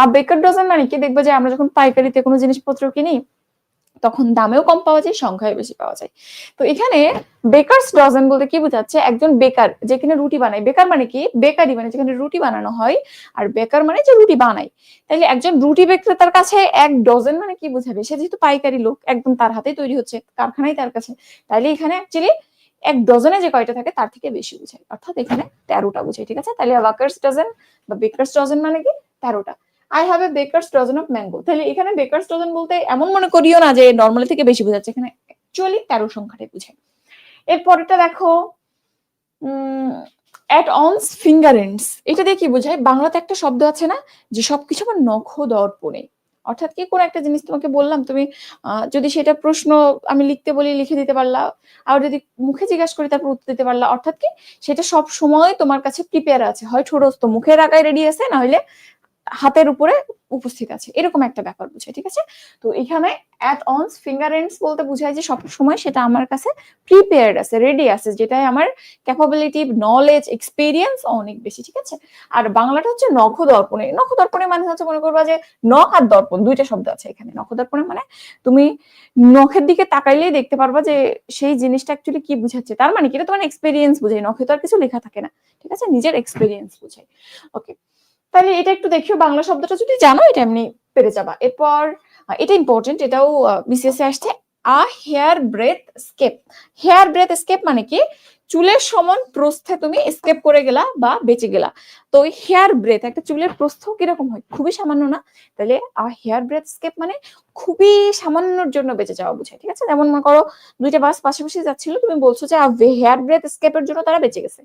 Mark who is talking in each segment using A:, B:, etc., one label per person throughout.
A: আর বেকার ডজন মানে কি? দেখব যে আমরা যখন পাইকারিতে কোনো জিনিসপত্র কিনি, তখন দামেও কম পাওয়া যায় সংখ্যায় বেশি পাওয়া যায়। তো এখানে বেকারস ডজন বলতে কি বোঝাচ্ছে? একজন বেকার যেখানে রুটি বানায়। বেকার মানে কি? বেকারি মানে যেখানে রুটি বানানো হয়, আর বেকার মানে যে রুটি বানায়। তাইলে একজন রুটি বিক্রেতার কাছে এক ডজন মানে কি বোঝাবে? সে যেহেতু পাইকারি লোক, একদম তার হাতেই তৈরি হচ্ছে কারখানায় তার কাছে। তাইলে এখানে অ্যাকচুয়ালি এক ডজনে যে কয়টা থাকে, তার থেকে বেশি বোঝায়। অর্থাৎ এখানে তেরোটা বোঝায়, ঠিক আছে? তাহলে ওয়াকার্স ডজন বা বেকার্স ডজন মানে কি? তেরোটা। I have a baker's dozen of mango তাহলে এখানে বেকার্স ডজন বলতে এমন মনে করিও না যে নর্মালি থেকে বেশি বোঝাচ্ছে এখানে অ্যাকচুয়ালি তেরো সংখ্যাটাই বোঝায়। এরপরেরটা দেখো অ্যাট অনস ফিঙ্গার এন্ডস এটা দিয়ে কি বোঝায়? বাংলাতে একটা শব্দ আছে না, যে সবকিছু আমার নখ দর্পণে অর্থাৎ কি? কোনো একটা জিনিস তোমাকে বললাম, তুমি যদি সেটা প্রশ্ন আমি লিখতে বলি, লিখে দিতে পারলা। আর যদি মুখে জিজ্ঞাসা করি, তারপর উত্তর দিতে পারলা। অর্থাৎ কি? সেটা সব সময় তোমার কাছে প্রিপেয়ার আছে। হয় ঠোরস্ত মুখের আগায় রেডি আছে না হলে হাতের উপরে উপস্থিত আছে। এরকম একটা ব্যাপার বুঝায়, ঠিক আছে? তো এখানে অ্যাট অনস ফিঙ্গার এন্ডস বলতে বোঝায় যে সব সময় সেটা আমার কাছে প্রিপেয়ার্ড আছে রেডি আছে, যেটাই আমার ক্যাপাবিলিটি নলেজ এক্সপিরিয়েন্স অনেক বেশি, ঠিক আছে? আর বাংলাটা হচ্ছে নখ দর্পণে নখ দর্পণে মানে হচ্ছে মনে করবা যে নখ আর দর্পণ দুইটা শব্দ আছে এখানে। নখ দর্পণে মানে তুমি নখের দিকে তাকাইলেই দেখতে পারবা যে সেই জিনিসটা অ্যাকচুয়ালি কি বুঝাচ্ছে। তার মানে কি? এটা তোমার এক্সপিরিয়েন্স বুঝায়। নখে তো আর কিছু লেখা থাকে না, ঠিক আছে? নিজের এক্সপিরিয়েন্স বুঝায়। ওকে তাহলে এটা একটু দেখিও, বাংলা শব্দটা যদি জানো, এটা এমনি পেরে যাবা। এরপর এটা ইম্পর্টেন্ট এটাও বিসিএস এ আসছে। A hair breadth escape. Hair breadth escape মানে কি? চুলের সমান প্রস্থে তুমি স্কেপ করে গেলা বা বেঁচে গেলা। তো ওই হেয়ার ব্রেথ, একটা চুলের প্রস্থ কীরকম হয়? খুবই সামান্য না? তাহলে আ হেয়ার ব্রেথ স্কেপ মানে খুবই সামান্যর জন্য বেঁচে যাওয়া বুঝায়, ঠিক আছে? যেমন মনে করো, দুইটা বাস পাশাপাশি যাচ্ছিল, তুমি বলছো যে হেয়ার ব্রেথ স্কেপের জন্য তারা বেঁচে গেছে।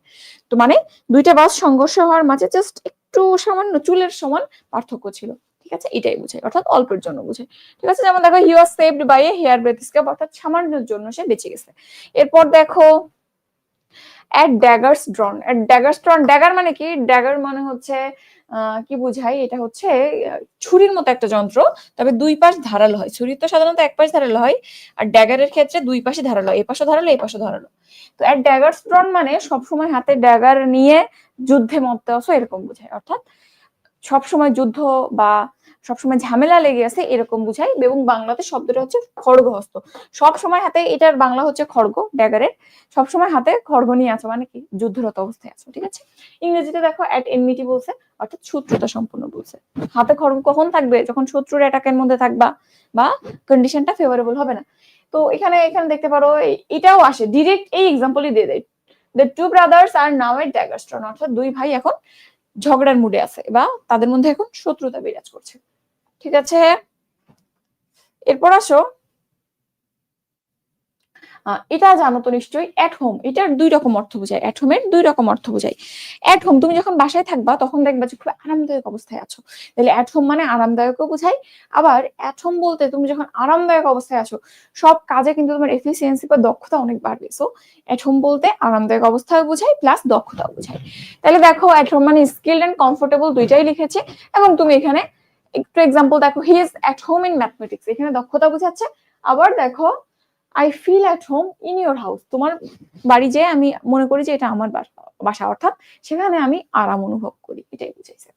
A: তো মানে দুইটা বাস সংঘর্ষ হওয়ার মাঝে জাস্ট একটু সামান্য চুলের সমান পার্থক্য ছিল। ঠিক আছে? এটাই বোঝায় অর্থাৎ অল্পের জন্য বোঝায় ঠিক আছে? যেমন দেখো he was saved by a hair breadth escape অর্থাৎ সামান্যর জন্য সে বেঁচে গেছে। এরপর দেখো at daggers drawn at daggers drawn dagger মানে কি? ড্যাগার মানে হচ্ছে কি বুঝাই? এটা হচ্ছে ছুরির মতো একটা যন্ত্র, তবে দুই পাশ ধারালো হয়। ছুরির তো সাধারণত এক পাশ ধারালো হয়, আর ড্যাগারের ক্ষেত্রে দুই পাশে ধারালো হয়। এ ধারালো এপাশে পাশে ধারালো। তো অ্যাট ড্যাগার্স ড্রন মানে সবসময় হাতে ড্যাগার নিয়ে যুদ্ধে মরতে আসো এরকম বোঝায় অর্থাৎ সবসময় যুদ্ধ বা সবসময় ঝামেলা লেগে আছে এরকম বুঝায় এবং বাংলাতে শব্দটা হচ্ছে খড়গহস্ত। সব সময় হাতে এটার বাংলা হচ্ছে খড়গ, ড্যাগারের। সবসময় হাতে খড়গ নিয়ে আছো মানে কি? যুদ্ধরত অবস্থায় আছো, ঠিক আছে? ইংরেজিতে দেখো অ্যাট এনমিটি বলছে, অর্থাৎ শত্রুতা সম্পূর্ণ বলছে। হাতে খড়গ কখন থাকবে? যখন শত্রুর অ্যাটাকের মধ্যে থাকবা বা কন্ডিশনটা ফেভারেবল হবে না। তো এখানে এখানে দেখতে পারো এটাও আসে। ডিরেক্ট এই এক্সাম্পলই দিয়ে দেয়। The two brothers are now at daggers drawn অর্থাৎ দুই ভাই এখন ঝগড়ার মুডে আছে বা তাদের মধ্যে এখন শত্রুতা বিরাজ করছে। ঠিক আছে? এরপর আসো। এটা জানো তো নিশ্চয়ই অ্যাট হোম এটার দুই রকম অর্থ বোঝায় অ্যাট হোমের দুই রকম অর্থ বোঝায়। অ্যাট হোম তুমি যখন বাসায় থাকবা, তখন দেখবা যে খুব আরামদায়ক অবস্থায় আছো। তাহলে অ্যাট হোম মানে আরামদায়কও বোঝায়, আবার অ্যাট হোম বলতে তুমি যখন আরামদায়ক অবস্থায় আছো, সব কাজে কিন্তু তোমার এফিসিয়েন্সি বা দক্ষতা অনেক বাড়বে। সো অ্যাট হোম বলতে আরামদায়ক অবস্থাও বোঝায় প্লাস দক্ষতাও বোঝায়। তাহলে দেখো অ্যাট হোম মানে স্কিল্ড এন্ড কমফোর্টেবল দুইটাই লিখেছে, এবং তুমি এখানে একটু এক্সাম্পল দেখো he is at home in mathematics এখানে দক্ষতা বোঝাচ্ছে। আবার দেখো I feel at home in your house তোমার বাড়ি যে আমি মনে করি যে এটা আমার বাসা- অর্থাৎ সেখানে আমি আরাম অনুভব করি, এটাই বুঝাইছে।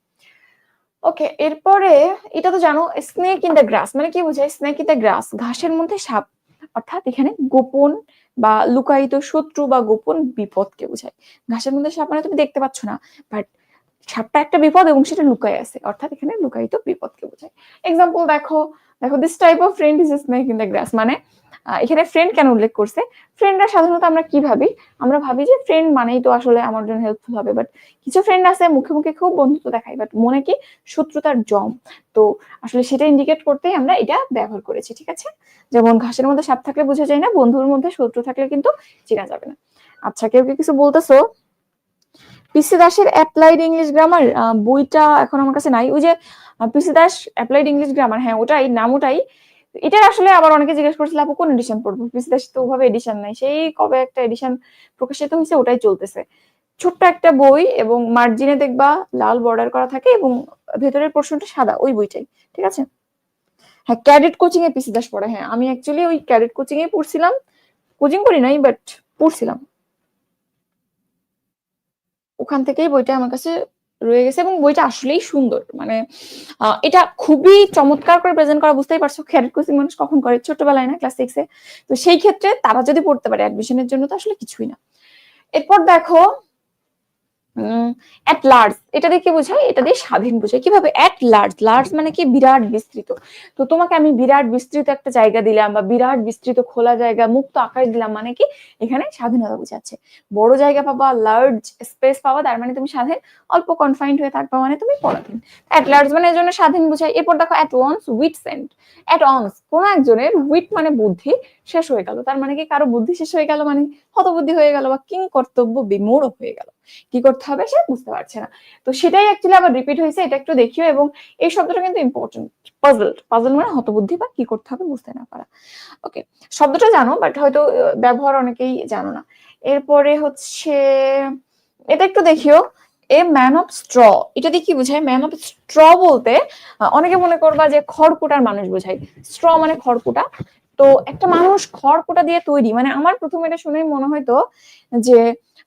A: ওকে এরপরে, এটা তো জানো স্নেক ইন দ্য গ্রাস মানে কি বোঝায়? স্নেক ইন দ্য গ্রাস ঘাসের মধ্যে সাপ, অর্থাৎ এখানে গোপন বা লুকায়িত শত্রু বা গোপন বিপদকে বোঝায়। ঘাসের মধ্যে সাপ মানে তুমি দেখতে পাচ্ছ না বাট সাপটা একটা বিপদ এবং সেটা লুকায় আছে, অর্থাৎ এখানে লুকায়িত বিপদকে বোঝায়। এক্সাম্পল দেখো দেখো this type of friend is snake in the grass মানে এখানে ফ্রেন্ড কেন উল্লেখ করছে? ফ্রেন্ডরা সাধারণত আমরা কি ভাবি? আমরা ভাবি যে ফ্রেন্ড মানেই তো আসলে আমার জন্য হেল্পফুল হবে বাট কিছু ফ্রেন্ড আছে, মুখে মুখে খুব বন্ধুত্ব দেখায় বাট মনে কি শত্রুতার জম। তো আসলে সেটা ইন্ডিকেট করতেই আমরা এটা ব্যবহার করেছি, ঠিক আছে? যেমন ঘাসের মধ্যে সাপ থাকলে বোঝা যায় না, বন্ধুর মধ্যে শত্রু থাকলে কিন্তু চেনা যাবে না। আচ্ছা কেউ কি কিছু বলতেছো? পিসি দাসের অ্যাপ্লাইড ইংলিশ গ্রামার বইটা এখন আমার কাছে নাই। ওই যে PC Das applied English grammar হ্যাঁ ওটাই নাম ওটাই এটা আসলে আবার অনেকে জিজ্ঞেস করছিল, আপু, কোন এডিশন পড়ব? পিসিদাস তো ওভাবে এডিশন নাই। সেই কবে একটা এডিশন প্রকাশিত হয়েছে ওটাই চলতেছে। ছোট্ট একটা বই এবং মার্জিনে দেখবা লাল বর্ডার করা থাকে এবং ভেতরের পোর্শনটা সাদা, ওই বইটাই। ঠিক আছে? হ্যাঁ ক্যাডেট কোচিং এ পিসি দাস পড়ে হ্যাঁ। আমি অ্যাকচুয়ালি ওই ক্যাডেট কোচিং এ পড়ছিলাম। কোচিং করি নাই বাট পড়ছিলাম। ওখান থেকেই বইটা আমার কাছে রয়ে গেছে এবং বইটা আসলেই সুন্দর। মানে এটা খুবই চমৎকার করে প্রেজেন্ট করা, বুঝতেই পারছ ক্যারেট কোচিং মানুষ কখন করে ছোটবেলায় না ক্লাস সিক্সে তো সেই ক্ষেত্রে তারা যদি পড়তে পারে অ্যাডমিশনের জন্য, তো আসলে কিছুই না। এরপর দেখো অ্যাট লার্জ এটা দিয়ে কি বোঝায়? এটা দিয়ে স্বাধীন বোঝায়। কীভাবে? অ্যাট লার্জ লার্জ মানে কি? বিরাট বিস্তৃত। তো তোমাকে আমি বিরাট বিস্তৃত একটা জায়গা দিলাম বা বিরাট বিস্তৃত খোলা জায়গা, মুক্ত আকারে দিলাম মানে কি? এখানে স্বাধীনতা বোঝাচ্ছে। বড় জায়গা পাবা লার্জ স্পেস পাবা, তার মানে তুমি স্বাধীন। অল্প কনফাইন্ড হয়ে থাকবা মানে তুমি পরাধীন। অ্যাট লার্জ মানে জন্য স্বাধীন বোঝায়। এরপর দেখো at one's wit's end at one's কোন একজনের উইট মানে বুদ্ধি শেষ হয়ে গেল। তার মানে কি কারও বুদ্ধি শেষ হয়ে গেল মানে হতবুদ্ধি হয়ে গেল বা কিং কর্তব্য বিমূঢ় হয়ে গেল। কি করতে হবে সে বুঝতে পারছে না। তো সেটাই অ্যাকচুয়ালি আবার রিপিট হয়েছে, এটা একটু দেখিও এবং এই শব্দটা কিন্তু ইম্পর্টেন্ট পাজল পাজল মানে হতবুদ্ধি বা কি করতে হবে বুঝতে না পারা। ওকে শব্দটা জানো বাট হয়তো ব্যবহার অনেকেই জানো না। এরপরে হচ্ছে, এটা একটু দেখিও। এ ম্যান অফ স্ট্র এটা দিয়ে কি বোঝায়? ম্যান অফ স্ট্র বলতে অনেকে মনে করবা যে খড়কুটার মানুষ বোঝায়। স্ট্র মানে খড়কুটা। তো একটা মানুষ খড়কুটা দিয়ে তৈরি মানে আমার প্রথমে এটা শুনেই মনে হয়তো যে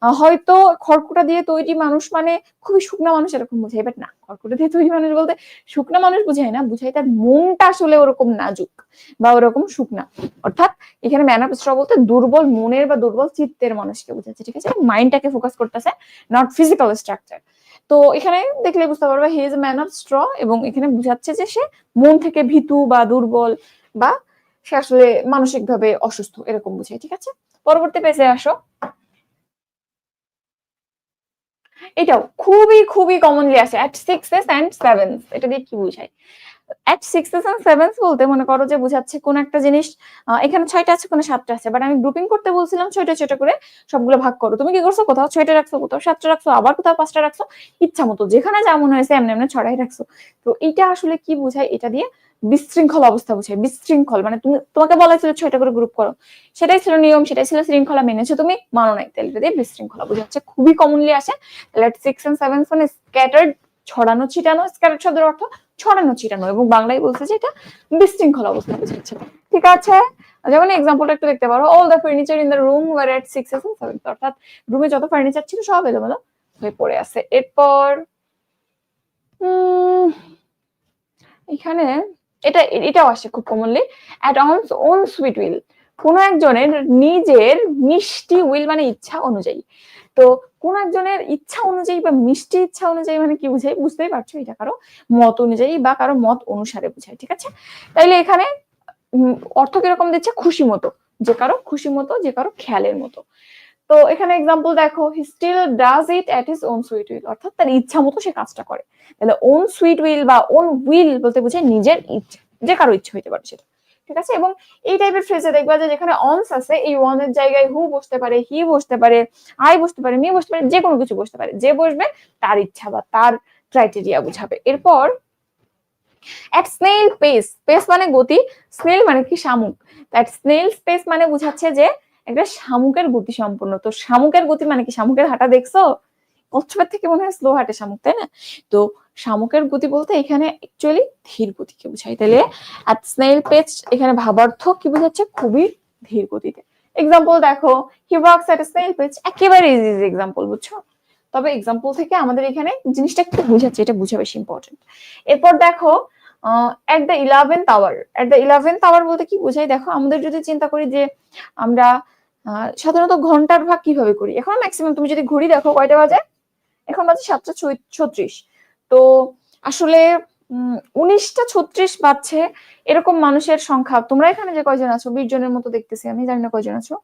A: হয়তো খড়কুটা দিয়ে তৈরি মানুষ মানে খুবই শুকনা মানুষ এরকম বোঝায় বাট না, খড়কুটা দিয়ে তৈরি মানুষ বলতে শুকনা মানুষ বুঝায় না, বুঝায় তার মনটা আসলে ওরকম নাজুক বা ওরকম শুকনা। অর্থাৎ এখানে ম্যান অফ স্ট্র বলতে দুর্বল মনের বা দুর্বল চিত্তের মানুষকে বোঝাচ্ছে, ঠিক আছে? মাইন্ডটাকে ফোকাস করতেছে নট ফিজিক্যাল স্ট্রাকচার তো এখানে দেখলে বুঝতে পারবে he is man of straw এবং এখানে বুঝাচ্ছে যে সে মন থেকে ভীতু বা দুর্বল বা সে আসলে মানসিকভাবে অসুস্থ, এরকম বুঝায় ঠিক আছে? পরবর্তী পেজে আসো। এটাও খুবই খুবই কমনলি আসে অ্যাট সিক্সেস অ্যান্ড সেভেন্স এটা দিয়ে কি বুঝায় অ্যাট সিক্সেস অ্যান্ড সেভেন্স বলতে মনে করো যে বুঝাচ্ছে কোন একটা জিনিস এখানে ছয়টা আছে, কোনো সাতটা আছে বাট আমি গ্রুপিং করতে বলছিলাম, ছয়টা ছয়টা করে সবগুলো ভাগ করো। তুমি কি করছ? কোথাও ছয়টা রাখছো, কোথাও সাতটা রাখছো, আবার কোথাও পাঁচটা রাখছো ইচ্ছা মতো যেখানে যা মনে হয়েছে, এমনি এমনি ছড়াই রাখছো। তো এটা আসলে কি বোঝায়? এটা দিয়ে বিশৃঙ্খল অবস্থা বোঝায় বিশৃঙ্খল। মানে তুমি, তোমাকে বলা ছিল ছয়টা করে গ্রুপ করো। সেটাই ছিল নিয়ম, সেটাই ছিল শৃঙ্খলা মেনেছো তুমি, মানো নাই। তাহলে দিয়ে বিশৃঙ্খলা বোঝাচ্ছে খুবই কমনলি আসে। তাহলে সিক্স এন্ড সেভেন মানে স্ক্যাটার্ড ছড়ানো, ছিটানো স্ক্যাটার্ড শব্দের অর্থ ছড়ানো, ছিটানো এবং বাংলায় বলছে যে এটা বিশৃঙ্খল অবস্থা বোঝাচ্ছে ঠিক আছে? যেমন এক্সাম্পলটা একটু দেখতে পারো। All the furniture in the room were at six and seven অর্থাৎ রুমে যত ফার্নিচার ছিল সব এলোমেলো হয়ে পড়ে আছে। এরপর এখানে এটা, এটাও আসে খুব commonly at one's own sweet will কোন একজনের নিজের মিষ্টি উইল মানে ইচ্ছা অনুযায়ী। তো কোন একজনের ইচ্ছা অনুযায়ী বা মিষ্টি ইচ্ছা অনুযায়ী মানে কি বুঝাই? বুঝতেই পারছ এটা কারও মত অনুযায়ী বা কারও মত অনুসারে বুঝায় ঠিক আছে? তাইলে এখানে অর্থ কীরকম দিচ্ছে? খুশি মতো। যে কারও খুশি মতো, যে কারও খেয়ালের মতো। তো এখানে এক্সাম্পল দেখো he still does it at his own sweet will অর্থাৎ তার ইচ্ছা মতো সে কাজটা করে। তাহলে ওন সুইট উইল বা ওন উইল বলতে বোঝায় নিজের ইচ্ছা, যে কারও ইচ্ছা হইতে পারে সেটা, ঠিক আছে? এবং এই টাইপের ফ্রেজে দেখবা যে যেখানে অনস আছে, এই ওয়ানের জায়গায় হু বসতে পারে হি বসতে পারে আই বসতে পারে মি বসতে পারে যে কোনো কিছু বসতে পারে, যে বসবে তার ইচ্ছা বা তার ক্রাইটেরিয়া বুঝাবে। এরপর অ্যাট স্নেল পেস পেস মানে গতি স্নেল মানে কি শামুক অ্যাট স্নেল স্পেস মানে বুঝাচ্ছে যে একটা শামুকের গতি সম্পন্ন। তো শামুকের গতি মানে কি? শামুকের হাঁটা দেখছ? কচ্ছপের থেকে মনে হয় স্লো হাঁটে শামুক, তাই না? তো শামুকের গতি বলতে এখানে অ্যাকচুয়ালি ধীর গতিকে বোঝায়। তাহলে অ্যাট স্নেল পেজ এখানে ভাবার্থ কি বোঝাচ্ছে? খুবই ধীর গতিতে। এক্সাম্পল দেখো he works at snail pace একেবারে ইজি ইজি এক্সাম্পল বুঝছ? তবে এক্সাম্পল থেকে আমাদের এখানে জিনিসটা একটু বোঝাচ্ছে, এটা বোঝা বেশি ইম্পর্টেন্ট এরপর দেখো at the eleventh hour at the eleventh hour বলতে কি বোঝায়? দেখো, আমাদের যদি চিন্তা করি যে আমরা সাধারণত ঘণ্টার ভাগ কীভাবে করি? এখন ম্যাক্সিমাম তুমি যদি ঘড়ি দেখো, কয়টা বাজে? এখন বাজে সাতটা ছত্রিশ। তো আসলে উনিশটা ছত্রিশ বাজছে এরকম মানুষের সংখ্যা। তোমরা এখানে যে কয়জন আছো? বিশ জনের মতো দেখতেছি, আমি জানি না কয়জন আছো।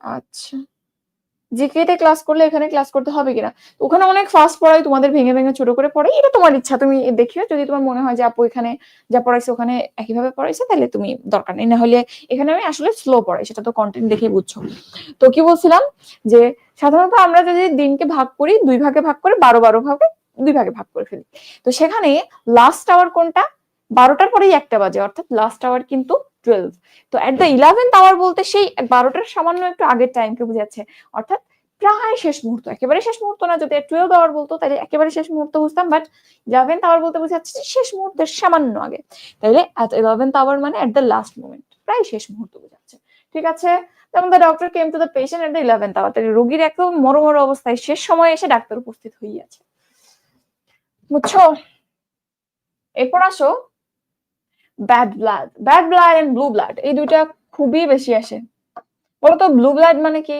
A: আচ্ছা। জিকে তে ক্লাস করলে এখানে ক্লাস করতে হবে কিনা? ওখানে অনেক ফাস্ট পড়াই তোমাদের ভেঙে ভেঙে ছোট করে পড়ে এটা তোমার ইচ্ছা। তুমি দেখিও, যদি তোমার মনে হয় যে আপু এখানে যা পড়াইছে ওখানে একইভাবে পড়াইছে, তাহলে তুমি দরকার নেই। না হলে এখানে আমি আসলে স্লো পড়াই, সেটা তো কন্টেন্ট দেখেই বুঝছ। তো কি বলছিলাম? যে সাধারণত আমরা যদি দিনকে ভাগ করি, দুই ভাগে ভাগ করে বারো বারো ভাগে দুই ভাগে ভাগ করে ফেলি। তো সেখানে লাস্ট আওয়ার কোনটা? বারোটার পরেই একটা বাজে, অর্থাৎ লাস্ট আওয়ার কিন্তু টুয়েলভ তো এট দ্য ইলেভেন্থ আওয়ার বলতে সেই বারোটার সামান্য একটু আগের টাইমকে বোঝাচ্ছে। অর্থাৎ প্রায় শেষ মুহূর্ত, একেবারে শেষ মুহূর্ত না, যদি টুয়েলভ আওয়ার বলতো, তাহলে একেবারে শেষ মুহূর্ত বুঝতাম বাট ইলেভেন্থ আওয়ার বলতে বোঝাচ্ছে যে শেষ মুহূর্তের সামান্য আগে। তাহলে এট ইলেভেন্থ আওয়ার মানে এট দ্য লাস্ট মোমেন্ট প্রায় শেষ মুহূর্ত বোঝাচ্ছে। ঠিক আছে? যেমন the doctor came to the patient at the eleventh hour তাহলে রোগীর একদম মরমর অবস্থায় শেষ সময়ে এসে ডাক্তার উপস্থিত হইয়াছে বুঝছ? এরপর আসো bad blood bad blood and blue blood এই দুইটা খুবই বেশি আসে। বলতো ব্লু ব্লাড মানে কি?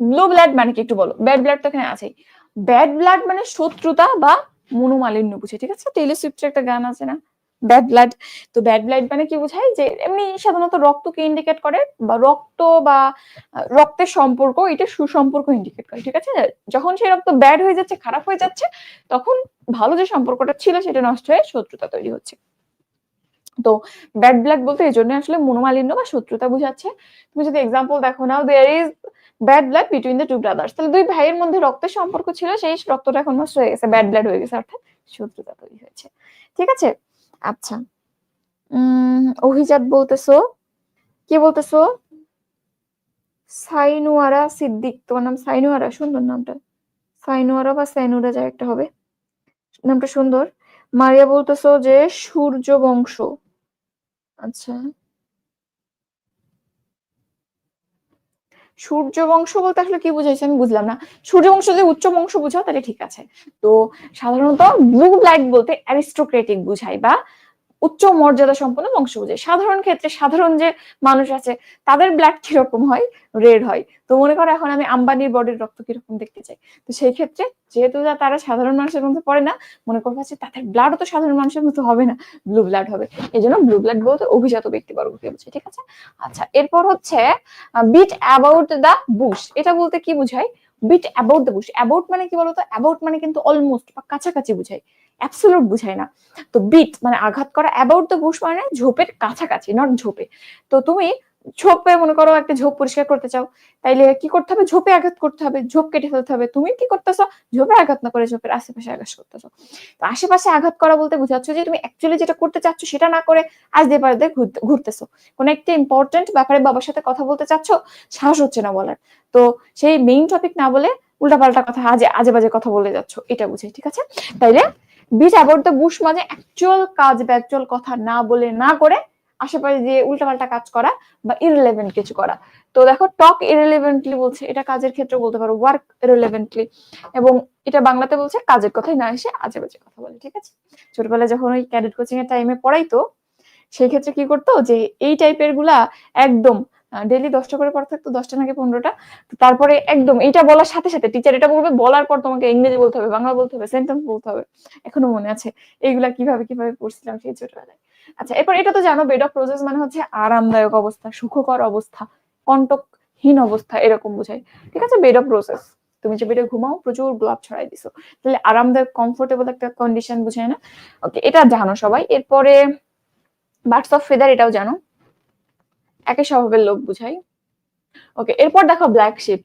A: ব্লু ব্লাড মানে কি একটু বলো? ব্যাড ব্লাড তো এখানে আছেই। ব্যাড ব্লাড মানে শত্রুতা বা মনোমালিন্য বুঝে, ঠিক আছে? টেইলর একটা গান আছে না? ব্যাড ব্লাড তো ব্যাড ব্লাড মানে কি বোঝায়? যে এমনি সাধারণত রক্তকে ইন্ডিকেট করে বা রক্ত বা রক্তের সম্পর্ক, এটা সুসম্পর্ক ইন্ডিকেট করে, ঠিক আছে? যখন সেই রক্ত ব্যাড হয়ে যাচ্ছে, খারাপ হয়ে যাচ্ছে, তখন ভালো যে সম্পর্কটা ছিল, সেটা নষ্ট হয়ে শত্রুতা তৈরি হচ্ছে। তো ব্যাড ব্লাড বলতে এই জন্য আসলে মনোমালিন্য বা শত্রুতা বোঝাচ্ছে। তুমি যদি এক্সাম্পল দেখো now there is bad blood between the two brothers তাহলে দুই ভাইয়ের মধ্যে রক্তের সম্পর্ক ছিল, সেই রক্তটা এখন নষ্ট হয়ে গেছে ব্যাড ব্লাড হয়ে গেছে, অর্থাৎ শত্রুতা তৈরি হয়েছে। ঠিক আছে? আচ্ছা। উম, অভিজাত বলতেছো? কে বলতেছো? সাইনুয়ারা সিদ্দিক, তোমার নাম সাইনুয়ারা? সুন্দর নামটা। সাইনুয়ারা বা সাইনুরা যা একটা হবে। নামটা সুন্দর। মারিয়া বলতেছো যে সূর্য বংশ আচ্ছা। সূর্য বংশ বলতে আসলে কি বুঝাইছে আমি বুঝলাম না। সূর্য বংশ যদি উচ্চ বংশ বুঝাও তাহলে ঠিক আছে। তো সাধারণত ব্লু ব্ল্যাক বলতে অ্যারিস্টোক্রেটিক বুঝায় বা উচ্চ মর্যাদা সম্পন্ন বংশ বোঝায় সাধারণ ক্ষেত্রে সাধারণ যে মানুষ আছে, তাদের ব্লাড কীরকম হয়? রেড হয়। তো মনে করো এখন আমি আম্বানির বডির রক্ত কীরকম দেখতে চাই? তো সেই ক্ষেত্রে যেহেতু তারা সাধারণ মানুষের মধ্যে পড়ে না, মনে করব তাদের ব্লাডও তো সাধারণ মানুষের মতো হবে না। ব্লু ব্লাড হবে। এই জন্য ব্লু ব্লাড বলতে অভিজাত ব্যক্তিবর্গকে বোঝায়, ঠিক আছে? আচ্ছা এরপর হচ্ছে বিট অ্যাবাউট দ্য বুশ এটা বলতে কি বোঝায়? Beat about the bush about মানে কি বলতো? অ্যাবাউট মানে কিন্তু অলমোস্ট বা কাছাকাছি বুঝায়। অ্যাবসোলুট বুঝায় না। তো বিট মানে আঘাত করা অ্যাবাউট দ্য বুশ মানে ঝোপের কাছাকাছি নট ঝোপে। তো তুমি ঝোপে মনে করো একটা ঝোপ পরিষ্কার করতে চাও, তাইলে কি করতে হবে? ঝোপে আঘাত করতে হবে, ঝোপ কেটে ফেলতে হবে। তুমি কি করতেছো? ঝোপে আঘাত না করে ঝোপের আশেপাশে আঘাত করতেছো। তো আশেপাশে আঘাত করা বলতে বোঝাচ্ছ যে তুমি অ্যাকচুয়ালি যেটা করতে চাচ্ছ সেটা না করে আজ দিয়ে পারে ঘুরতেছো। কোনো একটা ইম্পর্টেন্ট ব্যাপারে বাবার সাথে কথা বলতে চাচ্ছ, সাহস হচ্ছে না বলার। তো সেই মেইন টপিক না বলে উল্টাপাল্টা কথা আজে আজে বাজে কথা বলে যাচ্ছ, এটা বুঝাই, ঠিক আছে? তাইলে দ্য বুশ মাঝে অ্যাকচুয়াল কাজ বা অ্যাকচুয়াল কথা না বলে না করে আশেপাশে দিয়ে উল্টাপাল্টা কাজ করা বা ইররিলেভেন্ট কিছু করা। তো দেখো টক ইররিলেভেন্টলি বলছে, এটা কাজের ক্ষেত্রে বলতে পারো ওয়ার্ক ইররিলেভেন্টলি এবং এটা বাংলাতে বলছে, কাজের কথাই না এসে আজে বাজে কথা বলে, ঠিক আছে? ছোটবেলায় যখন ওই ক্যাডেট কোচিং এর টাইমে পড়াইতো, সেই ক্ষেত্রে কি করতো, যে এই টাইপেরগুলা একদম ডেলি দশটা করে পড়া থাকতো, দশটা নাকি পনেরোটা। তারপরে একদম এটা বলার সাথে সাথে টিচার এটা বলবে, বলার পর তোমাকে ইংরেজি বলতে হবে, বাংলা বলতে হবে সেন্টেন্স বলতে হবে। এখনও মনে আছে এইগুলা কীভাবে কীভাবে পড়ছিলাম সেই ছোটবেলায়। আচ্ছা এরপর এটা তো জানো বেড অফ প্রসেস মানে হচ্ছে আরামদায়ক অবস্থা, সুখকর অবস্থা, কণ্টকহীন অবস্থা, এরকম বোঝায়। ঠিক আছে বেড অফ প্রসেস তুমি যে বেডে ঘুমাও, প্রচুর গোলাপ ছড়াই দিছো। তাহলে আরামদায়ক কমফোর্টেবল একটা কন্ডিশন বুঝায় না? ওকে এটা জানো সবাই। এরপরে বার্ডস অফ ফেদার এটাও জানো। একই স্বভাবের লোক বুঝাই। ওকে এরপর দেখো ব্ল্যাক শিপ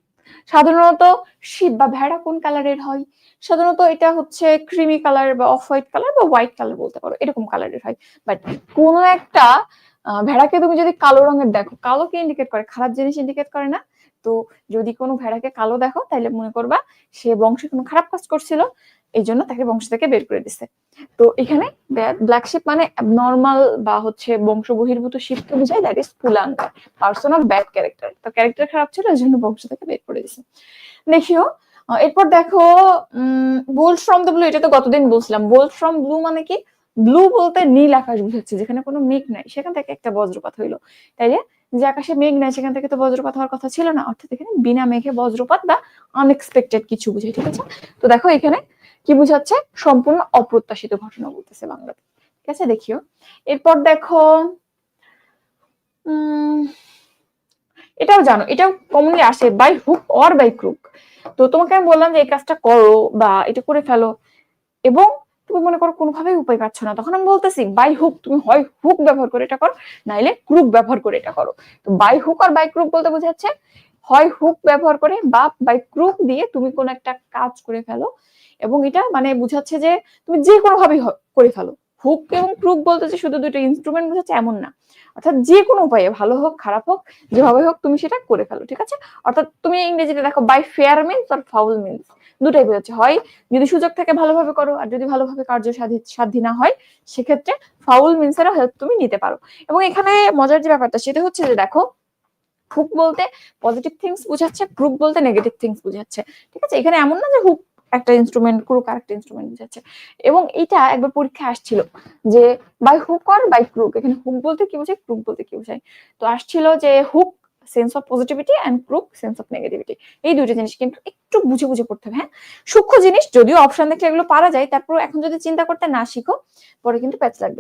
A: সাধারণত শিপ বা ভেড়া কোন কালারের হয়? সাধারণত এটা হচ্ছে ক্রিমি কালার বা অফ হোয়াইট কালার বা হোয়াইট কালার বলতে পারো, এরকম কালারের হয়। বাট কোনো একটা ভেড়াকে তুমি যদি কালো রঙের দেখো কালো কালোকে ইন্ডিকেট করে, খারাপ জিনিস ইন্ডিকেট করে না। তো যদি কোনো ভেড়াকে কালো দেখো তাহলে মনে করবা সে বংশে কোনো খারাপ কাজ করছিল। এই জন্য তাকে বংশ থেকে বের করে দিছে। তো এখানে ব্ল্যাক শিপ মানে নর্মাল বা হচ্ছে বংশ বহির্ভূত শিপকে বোঝায় দ্যাট ইজ কুলাঙ্গার পার্সন অফ ব্যাড ক্যারেক্টার তো ক্যারেক্টার খারাপ ছিল এই জন্য বংশ থেকে বের করে দিছে। দেখিও এরপর দেখো বোল্ড ফ্রম দ্য ব্লু এটা তো গতদিন বলছিলাম। বোল্ড ফ্রম ব্লু মানে কি? ব্লু বলতে নীল আকাশ বুঝাচ্ছে, যেখানে কোনো মেঘ নাই। সেখান থেকে একটা বজ্রপাত হইল। তাইলে যে আকাশে মেঘ নাই, সেখান থেকে তো বজ্রপাত হওয়ার কথা ছিল না। অর্থাৎ এখানে বিনা মেঘে বজ্রপাত বা আনএক্সপেক্টেড কিছু বুঝাই ঠিক আছে? তো দেখো এখানে কি বুঝাচ্ছে? সম্পূর্ণ অপ্রত্যাশিত ঘটনা বলতেছে বাংলাতে। ঠিক আছে, দেখিও। এরপর দেখো এটাও জানো, এটাও কমনলি আসে by hook or by crook তো তোমাকে আমি বললাম যে এই কাজটা করো বা এটা করে ফেলো, এবং তুমি মনে করো কোনোভাবেই উপায় পাচ্ছ না। তখন আমি বলতেছি বাই হুক তুমি হয় হুক ব্যবহার করে এটা করো, নাইলে ক্রুক ব্যবহার করে এটা করো। তো বাই হুক আর বাই ক্রুক বলতে বোঝাচ্ছে, হয় হুক ব্যবহার করে বা বাই ক্রুক দিয়ে তুমি কোন একটা কাজ করে ফেলো এবং এটা মানে বুঝাচ্ছে যে তুমি যে কোনো ভাবেই হ- করে ফেলো। হুক এবং ক্রুক বলতে যে শুধু দুটো ইনস্ট্রুমেন্ট বোঝাচ্ছে এমন না। অর্থাৎ যে কোনো উপায়ে, ভালো হোক, খারাপ হোক, যেভাবে হোক তুমি সেটা করে ফেলো, ঠিক আছে? অর্থাৎ তুমি ইংরেজিতে দেখো বাই ফেয়ার মিনস আর ফাউল মিনস দুটাই বোঝাচ্ছে। হয় যদি সুযোগ থাকে ভালোভাবে করো, আর যদি ভালোভাবে কার্য সাধি সাধ্যি না হয়, সেক্ষেত্রে ফাউল মিনসেরও হেল্প তুমি নিতে পারো। এবং এখানে মজার যে ব্যাপারটা, সেটা হচ্ছে যে দেখো হুক বলতে পজিটিভ থিংস বোঝাচ্ছে গ্রুপ বলতে নেগেটিভ থিংস বোঝাচ্ছে, ঠিক আছে? এখানে এমন না যে হুক একটা ইনস্ট্রুমেন্ট ক্রুক আর একটা ইনস্ট্রুমেন্ট বোঝাচ্ছে। এবং এটা একবার পরীক্ষা আসছিল যে by hook or by crook এখানে হুক বলতে কি বোঝায় ক্রুক বলতে কি বোঝায়? তো আসছিল যে hook sense of positivity and crook sense of negativity এই দুটো জিনিস কিন্তু একটু বুঝে বুঝে পড়তে হবে হ্যাঁ? সূক্ষ্ম জিনিস, যদিও অপশন দেখলে এগুলো পারা যায় তারপর এখন যদি চিন্তা করতে না শিখো, পরে কিন্তু প্যাচ লাগবে।